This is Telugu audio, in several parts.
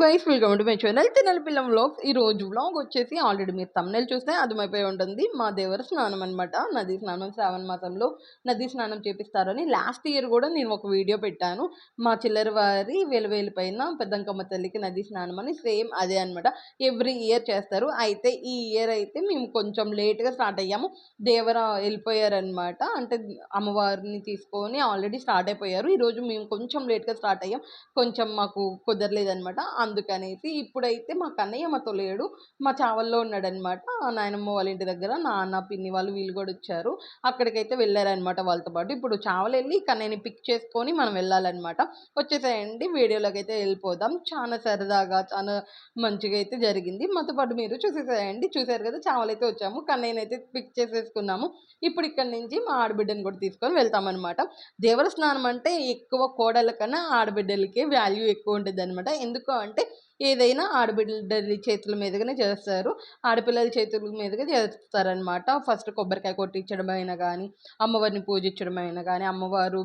Guys welcome to my channel తినల పిల్లం వ్లాగ్స్ ఈ రోజు వ్లాగ్ వచ్చేసి ఆల్రెడీ మీరు తమ్నెల్ చూస్తే అర్థమైపోయి ఉంటుంది. మా దేవర స్నానం అనమాట నది స్నానం శ్రావణ మాసంలో నది స్నానం చేపిస్తారని లాస్ట్ ఇయర్ కూడా నేను ఒక వీడియో పెట్టాను. మా చిల్లర వారి వేలువేలు పైన పెద్దంకమ్మ తల్లికి నది స్నానం అని సేమ్ అదే అనమాట ఎవ్రీ ఇయర్ చేస్తారు. అయితే ఈ ఇయర్ అయితే మేము కొంచెం లేట్గా స్టార్ట్ అయ్యాము. దేవర వెళ్ళిపోయారనమాట అంటే అమ్మవారిని తీసుకొని ఆల్రెడీ స్టార్ట్ అయిపోయారు. ఈరోజు మేము కొంచెం లేట్గా స్టార్ట్ అయ్యాం. కొంచెం మాకు కుదరలేదనమాట అందుకనేసి ఇప్పుడైతే మా కన్నయ్య మాతో లేడు. మా చావల్లో ఉన్నాడనమాట. నాయనమ్మ వాళ్ళ ఇంటి దగ్గర నాన్న పిన్ని వాళ్ళు వీళ్ళు కూడా వచ్చారు. అక్కడికైతే వెళ్ళారనమాట వాళ్ళతో పాటు. ఇప్పుడు చావలు వెళ్ళి కన్నయ్యని పిక్ చేసుకొని మనం వెళ్ళాలన్నమాట వచ్చేసేయండి వీడియోలోకి అయితే వెళ్ళిపోదాం. చాలా సరదాగా చాలా మంచిగా అయితే జరిగింది. మాతో పాటు మీరు చూసేసేయండి. చూసారు కదా చావలు అయితే వచ్చాము. కన్నయ్యని అయితే పిక్ చేసేసుకున్నాము. ఇప్పుడు ఇక్కడ నుంచి మా ఆడబిడ్డని కూడా తీసుకొని వెళ్తామన్నమాట దేవర స్నానం అంటే ఎక్కువ కోడల కన్నా ఆడబిడ్డలకే వాల్యూ ఎక్కువ ఉంటుంది అనమాట ఎందుకు అంటే ఏదైనా ఆడబిడ్డల చేతుల మీదుగానే చేస్తారు. ఆడపిల్లల చేతుల మీదుగా చేస్తారనమాట ఫస్ట్ కొబ్బరికాయ కొట్టించడం అయినా కానీ అమ్మవారిని పూజించడం అయినా కానీ అమ్మవారు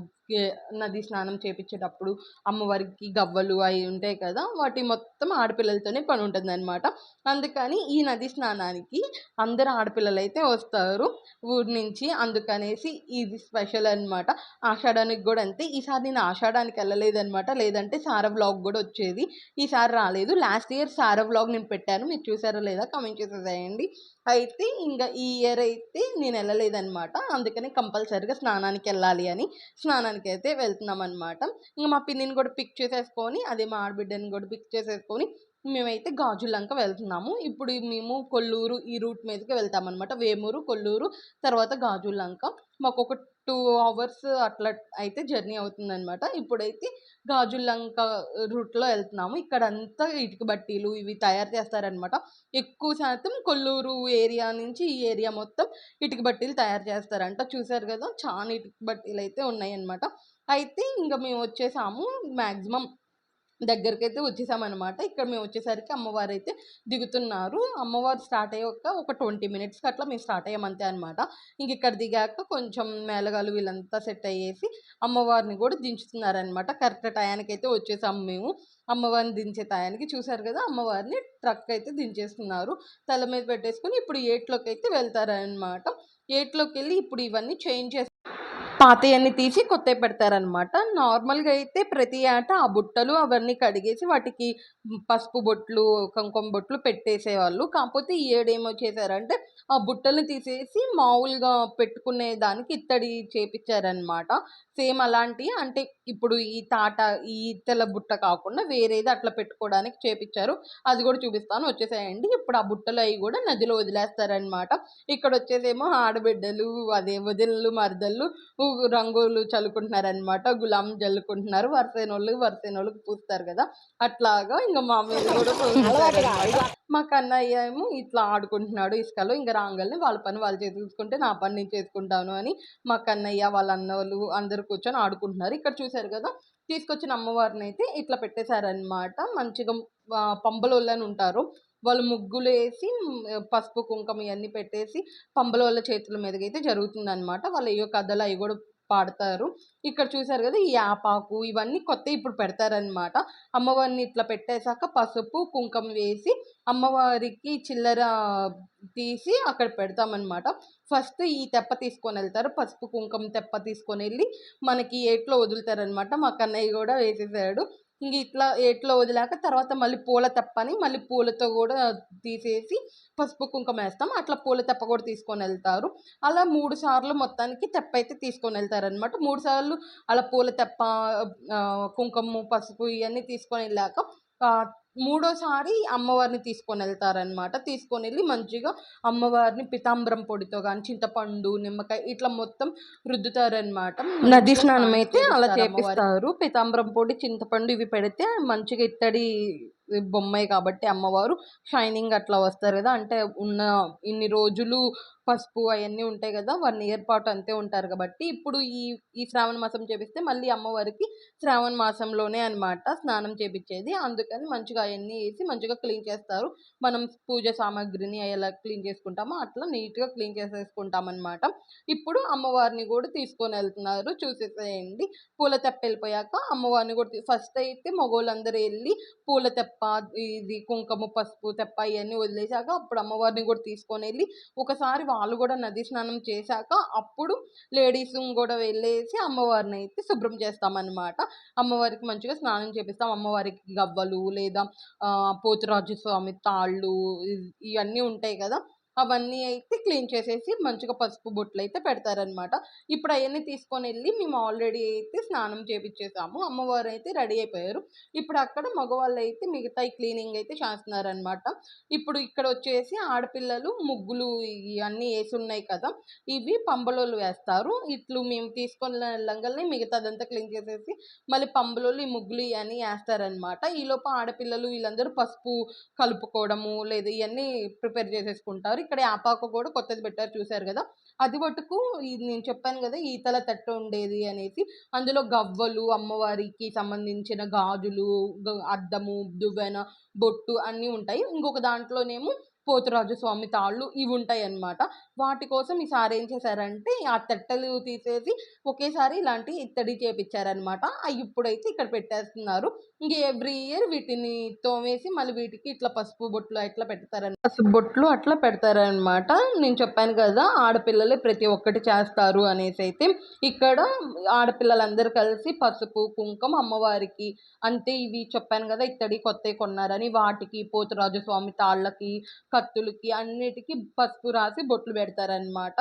నది స్నానం చేపించేటప్పుడు అమ్మవారికి గవ్వలు అవి ఉంటాయి కదా వాటి మొత్తం ఆడపిల్లలతోనే పని ఉంటుంది అనమాట అందుకని ఈ నది స్నానానికి అందరు ఆడపిల్లలు అయితే వస్తారు ఊరి నుంచి అందుకనేసి ఇది స్పెషల్ అనమాట ఆషాఢానికి కూడా అంతే. ఈసారి నేను ఆషాఢానికి వెళ్ళలేదన్నమాట. లేదంటే సార వ్లాగ్ కూడా వచ్చేది. ఈసారి రాలేదు. లాస్ట్ ఇయర్ సార వ్లాగ్ నేను పెట్టాను. మీరు చూసారా లేదా కమెంట్ చేసేసేయండి. అయితే ఇంకా ఈ ఇయర్ అయితే నేను వెళ్ళలేదనమాట అందుకని కంపల్సరీగా స్నానానికి వెళ్ళాలి అని స్నానానికి అయితే వెళ్తున్నాం అనమాట ఇంకా మా పిన్నిని కూడా పిక్ చేసేసుకొని అదే మా ఆడబిడ్డని కూడా పిక్ చేసేసుకొని మేమైతే గాజులంక వెళ్తున్నాము. ఇప్పుడు మేము కొల్లూరు ఈ రూట్ మీదకి వెళ్తామన్నమాట. వేమూరు కొల్లూరు తర్వాత గాజులంక మాకు ఒక టూ అవర్స్ అట్లా అయితే జర్నీ అవుతుందనమాట ఇప్పుడైతే గాజులంక రూట్లో వెళ్తున్నాము. ఇక్కడ అంతా ఇటుక బట్టీలు ఇవి తయారు చేస్తారనమాట ఎక్కువ శాతం కొల్లూరు ఏరియా నుంచి ఈ ఏరియా మొత్తం ఇటుక బట్టీలు తయారు చేస్తారంట. చూసారు కదా చాలా ఇటుక బట్టీలు అయితే ఉన్నాయన్నమాట. అయితే ఇంకా మేము వచ్చేసాము. మ్యాక్సిమం దగ్గరికి అయితే వచ్చేసామన్నమాట. ఇక్కడ మేము వచ్చేసరికి అమ్మవారు అయితే దిగుతున్నారు. అమ్మవారు స్టార్ట్ అయ్యాక ఒక ట్వంటీ మినిట్స్కి అట్లా మేము స్టార్ట్ అయ్యామంతే అనమాట ఇంక ఇక్కడ దిగాక కొంచెం మేళగాలు వీళ్ళంతా సెట్ అయ్యేసి అమ్మవారిని కూడా దించుతున్నారనమాట కరెక్ట్ టయానికి అయితే వచ్చేసాము మేము. అమ్మవారిని దించే టయానికి చూసారు కదా అమ్మవారిని ట్రక్ అయితే దించేస్తున్నారు. తల మీద పెట్టేసుకొని ఇప్పుడు ఏట్లోకి అయితే వెళ్తారనమాట ఏట్లోకి వెళ్ళి ఇప్పుడు ఇవన్నీ చేంజ్ చేసి పాతయన్ని తీసి కొత్తవి పెడతారనమాట నార్మల్గా అయితే ప్రతి ఆట ఆ బుట్టలు అవన్నీ కడిగేసి వాటికి పసుపు బొట్లు కుంకుమ బొట్లు పెట్టేసేవాళ్ళు. కాకపోతే ఈ ఏడేమో చేశారంటే ఆ బుట్టలు తీసేసి మామూలుగా పెట్టుకునే దానికి ఇత్తడి చేపించారనమాట సేమ్ అలాంటి అంటే ఇప్పుడు ఈ తాట ఈ తెల్ల బుట్ట కాకుండా వేరేది అట్లా పెట్టుకోవడానికి చేపించారు అది కూడా చూపిస్తాను. వచ్చేసేయండి. ఇప్పుడు ఆ బుట్టలు అవి కూడా నదిలో వదిలేస్తారనమాట ఇక్కడ వచ్చేసేమో ఆడబిడ్డలు అదే వదినలు మరదళ్ళు రంగులు చల్లుకుంటున్నారనమాట గులాం చల్లుకుంటున్నారు వరుసైన వాళ్ళు వరుసైన వాళ్ళకి పూస్తారు కదా అట్లాగా ఇంకా మా మీద కూడా మా కన్నయ్య ఏమో ఇట్లా ఆడుకుంటున్నాడు ఇసుకలో ఇంకా రాంగల్ని వాళ్ళ పని వాళ్ళు చేసుకుంటే నా పని నేను చేసుకుంటాను అని మా కన్నయ్య వాళ్ళ అన్న వాళ్ళు అందరు కూర్చొని ఆడుకుంటున్నారు. ఇక్కడ చూశారు కదా తీసుకొచ్చిన అమ్మవారిని అయితే ఇట్లా పెట్టేశారనమాట మంచిగా పంబలోళ్ళని ఉంటారు. వాళ్ళు ముగ్గులు వేసి పసుపు కుంకుమ ఇవన్నీ పెట్టేసి పంబలోళ్ళ చేతుల మీదకి అయితే జరుగుతుందన్నమాట. వాళ్ళు అయ్యో కథలు అవి కూడా పాడతారు. ఇక్కడ చూసారు కదా ఈ యాపాకు ఇవన్నీ కొత్త ఇప్పుడు పెడతారనమాట అమ్మవారిని ఇట్లా పెట్టేశాక పసుపు కుంకుమ వేసి అమ్మవారికి చిల్లర తీసి అక్కడ పెడతామన్నమాట. ఫస్ట్ ఈ తెప్ప తీసుకొని వెళ్తారు. పసుపు కుంకుమ తెప్ప తీసుకొని వెళ్ళి మనకి ఏట్లో వదులుతారనమాట మా కన్నయ్య కూడా వేసేసాడు. ఇంక ఇట్లా ఏట్లో వదిలాక తర్వాత మళ్ళీ పూల తెప్పని మళ్ళీ పూలతో కూడా తీసేసి పసుపు కుంకుమ వేస్తాం. అట్లా పూల తెప్ప కూడా తీసుకొని వెళ్తారు. అలా మూడు సార్లు మొత్తానికి తెప్ప అయితే తీసుకొని వెళ్తారనమాట మూడు సార్లు అలా పూల తెప్ప కుంకుమ పసుపు ఇవన్నీ తీసుకొని వెళ్ళాక మూడోసారి అమ్మవారిని తీసుకొని వెళ్తారనమాట తీసుకొని వెళ్ళి మంచిగా అమ్మవారిని పితాంబరం పొడితో కానీ చింతపండు నిమ్మకాయ ఇట్లా మొత్తం రుద్దుతారనమాట నది స్నానం అయితే అలా చేపిస్తారు. పితాంబరం పొడి చింతపండు ఇవి పెడితే మంచిగా ఇత్తడి బొమ్మే కాబట్టి అమ్మవారు షైనింగ్ అట్లా వస్తారు కదా. అంటే ఉన్న ఇన్ని రోజులు పసుపు అవన్నీ ఉంటాయి కదా! వన్ ఇయర్ పాటు అంతే ఉంటారు కాబట్టి ఇప్పుడు ఈ ఈ శ్రావణ మాసం చేపిస్తే మళ్ళీ అమ్మవారికి శ్రావణ మాసంలోనే అనమాట స్నానం చేపించేది అందుకని మంచిగా అవన్నీ వేసి మంచిగా క్లీన్ చేస్తారు. మనం పూజ సామాగ్రిని ఎలా క్లీన్ చేసుకుంటామో అట్లా నీట్గా క్లీన్ చేసేసుకుంటాం అనమాట ఇప్పుడు అమ్మవారిని కూడా తీసుకొని వెళ్తున్నారు. చూసేసేయండి. పూల తెప్ప వెళ్ళిపోయాక అమ్మవారిని కూడా ఫస్ట్ అయితే మగవాళ్ళందరూ వెళ్ళి పూల తెప్ప ఇది కుంకుమ పసుపు తెప్ప ఇవన్నీ వదిలేసాక అప్పుడు అమ్మవారిని కూడా తీసుకొని వెళ్ళి ఒకసారి వాళ్ళు కూడా నది స్నానం చేశాక అప్పుడు లేడీస్ కూడా వెళ్ళేసి అమ్మవారిని అయితే శుభ్రం చేస్తామన్నమాట. అమ్మవారికి మంచిగా స్నానం చేపిస్తాం. అమ్మవారికి గవ్వలు లేదా పోతురాజు స్వామి తాళ్ళు ఇవన్నీ ఉంటాయి కదా. అవన్నీ అయితే క్లీన్ చేసేసి మంచిగా పసుపు బొట్లు అయితే పెడతారనమాట ఇప్పుడు అవన్నీ తీసుకొని వెళ్ళి మేము ఆల్రెడీ అయితే స్నానం చేపించేసాము అమ్మవారు అయితే రెడీ అయిపోయారు. ఇప్పుడు అక్కడ మగవాళ్ళు అయితే మిగతా క్లీనింగ్ అయితే చేస్తున్నారనమాట ఇప్పుడు ఇక్కడ వచ్చేసి ఆడపిల్లలు ముగ్గులు ఇవన్నీ వేసి ఉన్నాయి కదా ఇవి పంబలోళ్ళు వేస్తారు. ఇట్లు మేము తీసుకొని వెళ్ళంగానే మిగతాదంతా క్లీన్ చేసేసి మళ్ళీ పంబలోళ్ళు ఈ ముగ్గులు ఇవన్నీ వేస్తారనమాట ఈలోపు ఆడపిల్లలు వీళ్ళందరూ పసుపు కలుపుకోవడము లేదా ఇవన్నీ ప్రిపేర్ చేసేసుకుంటారు. ఇక్కడ ఆపాకు కూడా కొత్తది పెట్టారు చూశారు కదా? అది మటుకు ఇది నేను చెప్పాను కదా ఈతల తట్టు ఉండేది అనేసి అందులో గవ్వలు అమ్మవారికి సంబంధించిన గాజులు అద్దము దువ్వెన బొట్టు అన్నీ ఉంటాయి. ఇంకొక దాంట్లోనేమో పోతురాజు స్వామి తాళ్ళు ఇవి ఉంటాయి అన్నమాట వాటి కోసం ఈసారి ఏం చేశారంటే ఆ తట్టెలు తీసేసి ఒకేసారి ఇలాంటి ఇత్తడి చేపించారనమాట అవి ఇప్పుడైతే ఇక్కడ పెట్టేస్తున్నారు. ఇంక ఎవ్రీ ఇయర్ వీటిని తోమేసి మళ్ళీ వీటికి ఇట్లా పసుపు బొట్లు అట్లా పెడతారని పసుపు బొట్లు అట్లా పెడతారనమాట నేను చెప్పాను కదా ఆడపిల్లలే ప్రతి ఒక్కటి చేస్తారు అనేసి అయితే ఇక్కడ ఆడపిల్లలందరూ కలిసి పసుపు కుంకుమ అమ్మవారికి అంతే ఇవి చెప్పాను కదా ఇత్తడి కొత్తవి కొన్నారని వాటికి పోతురాజు స్వామి తాళ్ళకి కత్తులకి అన్నిటికీ పసుపు రాసి బొట్లు పెడతారనమాట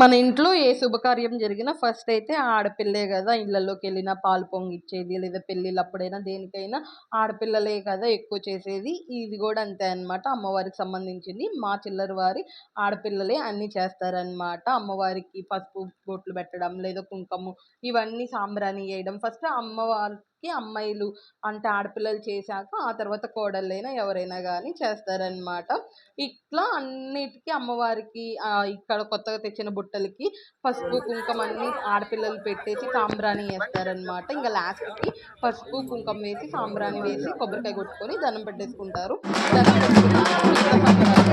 మన ఇంట్లో ఏ శుభకార్యం జరిగినా ఫస్ట్ అయితే ఆడపిల్లే కదా ఇళ్ళల్లోకి వెళ్ళినా పాలు పొంగిచ్చేది లేదా పెళ్ళిళ్ళు అప్పుడైనా దేనికైనా ఆడపిల్లలే కదా ఎక్కువ చేసేది. ఇది కూడా అంతే అన్నమాట. అమ్మవారికి సంబంధించింది. మా చిల్లర వారి ఆడపిల్లలే అన్నీ చేస్తారనమాట అమ్మవారికి పసుపు బొట్లు పెట్టడం లేదా కుంకుమ ఇవన్నీ సాంబ్రాణి వేయడం. ఫస్ట్ అమ్మవారికి అమ్మాయిలు అంటే ఆడపిల్లలు చేశాక ఆ తర్వాత కోడళ్ళైనా ఎవరైనా కానీ చేస్తారనమాట ఇట్లా అన్నిటికీ అమ్మవారికి ఇక్కడ కొత్తగా తెచ్చిన బుట్టలకి పసుపు కుంకుమ అన్ని ఆడపిల్లలు పెట్టేసి సాంబ్రాణి వేస్తారనమాట ఇంకా లాస్ట్కి పసుపు కుంకుమ వేసి సాంబ్రాణి వేసి కొబ్బరికాయ కొట్టుకొని దండం పెట్టేసుకుంటారు. దండం పెట్టుకుని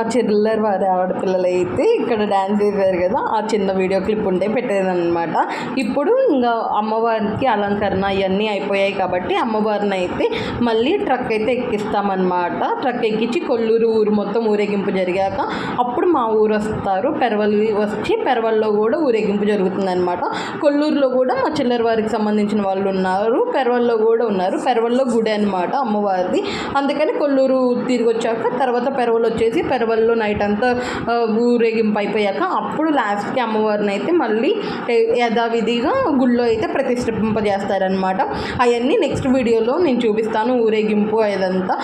మా చిల్లర్ వారి ఆడపిల్లలు అయితే ఇక్కడ డ్యాన్స్ చేశారు కదా ఆ చిన్న వీడియో క్లిప్ ఉంటే పెట్టేదనమాట ఇప్పుడు ఇంకా అమ్మవారికి అలంకరణ ఇవన్నీ అయిపోయాయి కాబట్టి అమ్మవారిని అయితే మళ్ళీ ట్రక్ అయితే ఎక్కిస్తామన్నమాట. ట్రక్ ఎక్కించి కొల్లూరు ఊరు మొత్తం ఊరేగింపు జరిగాక అప్పుడు మా ఊరు వస్తారు. పెరవలు వచ్చి పెరవల్లో కూడా ఊరేగింపు జరుగుతుందన్నమాట. కొల్లూరులో కూడా మా చిల్లర వారికి సంబంధించిన వాళ్ళు ఉన్నారు. పెరవల్లో కూడా ఉన్నారు. పెరవల్లో గుడి అనమాట అమ్మవారిది. అందుకని కొల్లూరు తిరిగి వచ్చాక తర్వాత పెరవలు వచ్చేసి పెరవల్లో నైట్ అంతా ఊరేగింపు అయిపోయాక అప్పుడు లాస్ట్కి అమ్మవారిని అయితే మళ్ళీ యథావిధిగా గుళ్ళో అయితే ప్రతిష్ఠింపజేస్తారనమాట అవన్నీ నెక్స్ట్ వీడియోలో నేను చూపిస్తాను ఊరేగింపు అదంతా.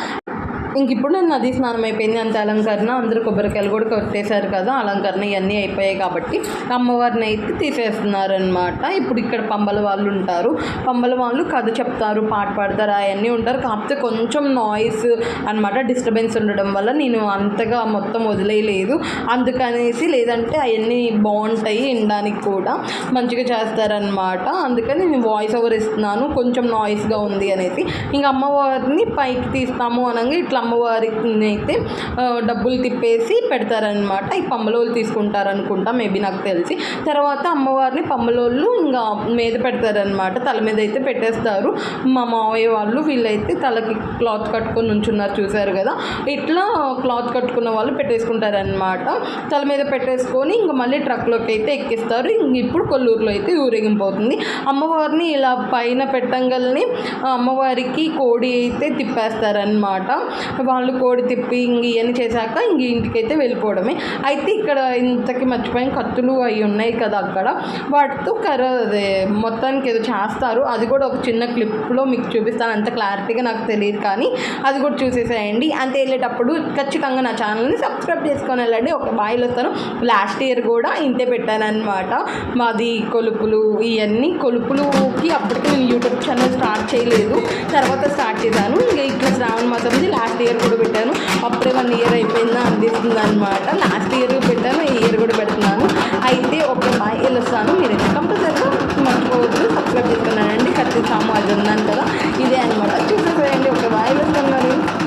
ఇంక ఇప్పుడు నేను నది స్నానం అయిపోయింది అంత అలంకరణ అందరూ కొబ్బరికాయలు కూడా కొట్టేశారు కదా అలంకరణ ఇవన్నీ అయిపోయాయి కాబట్టి అమ్మవారిని అయితే తీసేస్తున్నారనమాట ఇప్పుడు ఇక్కడ పంబల వాళ్ళు ఉంటారు. పంబల వాళ్ళు కథ చెప్తారు పాట పాడతారు అవన్నీ ఉంటారు. కాకపోతే కొంచెం నాయిస్ అనమాట డిస్టర్బెన్స్ ఉండడం వల్ల నేను అంతగా మొత్తం వదిలేయలేదు. అందుకనేసి లేదంటే అవన్నీ బాగుంటాయి వినడానికి కూడా మంచిగా చేస్తారనమాట అందుకని నేను వాయిస్ ఓవర్ ఇస్తున్నాను. కొంచెం నాయిస్గా ఉంది అనేసి. ఇంకా అమ్మవారిని పైకి తీస్తాము అనగా ఇట్లా అమ్మవారికి అయితే డబ్బులు తిప్పేసి పెడతారనమాట ఈ పంబలోళ్ళు తీసుకుంటారనుకుంటా మేబీ నాకు తెలిసి. తర్వాత అమ్మవారిని పమ్మలోళ్ళు ఇంకా మీద పెడతారనమాట తల మీద అయితే పెట్టేస్తారు. మా మావయ్య వాళ్ళు వీళ్ళైతే తలకి క్లాత్ కట్టుకొని ఉంచున్నారు చూశారు కదా. ఇట్లా క్లాత్ కట్టుకున్న వాళ్ళు పెట్టేసుకుంటారనమాట తల మీద పెట్టేసుకొని ఇంకా మళ్ళీ ట్రక్లోకి అయితే ఎక్కిస్తారు. ఇప్పుడు కొల్లూరులో అయితే ఊరేగింపోతుంది అమ్మవారిని ఇలా పైన పెట్టంగానే అమ్మవారికి కోడి అయితే తిప్పేస్తారనమాట వాళ్ళు కోడి తిప్పి ఇంక ఇవన్నీ చేశాక ఇంక ఇంటికైతే వెళ్ళిపోవడమే. అయితే ఇక్కడ ఇంతకి మర్చిపోయిన కత్తులు అవి ఉన్నాయి కదా అక్కడ. వాటితో కర్ర అదే మొత్తానికి ఏదో చేస్తారు. అది కూడా ఒక చిన్న క్లిప్లో మీకు చూపిస్తాను. అంత క్లారిటీగా నాకు తెలియదు కానీ అది కూడా చూసేసేయండి. అంతే వెళ్ళేటప్పుడు ఖచ్చితంగా నా ఛానల్ని సబ్స్క్రైబ్ చేసుకొని వెళ్ళండి. ఒక బాయిలు వస్తాను లాస్ట్ ఇయర్ కూడా ఇంతే పెట్టాను మాది కొలుపులు ఇవన్నీ కొలుపులుకి అప్పటికి నేను యూట్యూబ్ ఛానల్ స్టార్ట్ చేయలేదు. తర్వాత స్టార్ట్ చేశాను. ఇంకా ఇట్లా శ్రావణ మాసంది లాస్ట్ ఇయర్ కూడా పెట్టాను. అప్పుడే వన్ ఇయర్ అయిపోయిందా అనిపిస్తుంది అనమాట లాస్ట్ ఇయర్ పెట్టాను ఈ ఇయర్ కూడా పెడుతున్నాను. అయితే ఓకే బాయ్ వెళ్ళొస్తాను. మీరైతే కంపల్సరీగా మర్చిపోవద్దు. సబ్స్క్రైబ్ చేసుకున్నానండి. కత్తి సాము అది ఉన్నాను కదా. ఇదే అనమాట చూసేసేయండి. ఒక బాయ్ వెళ్ళొస్తాను మరి.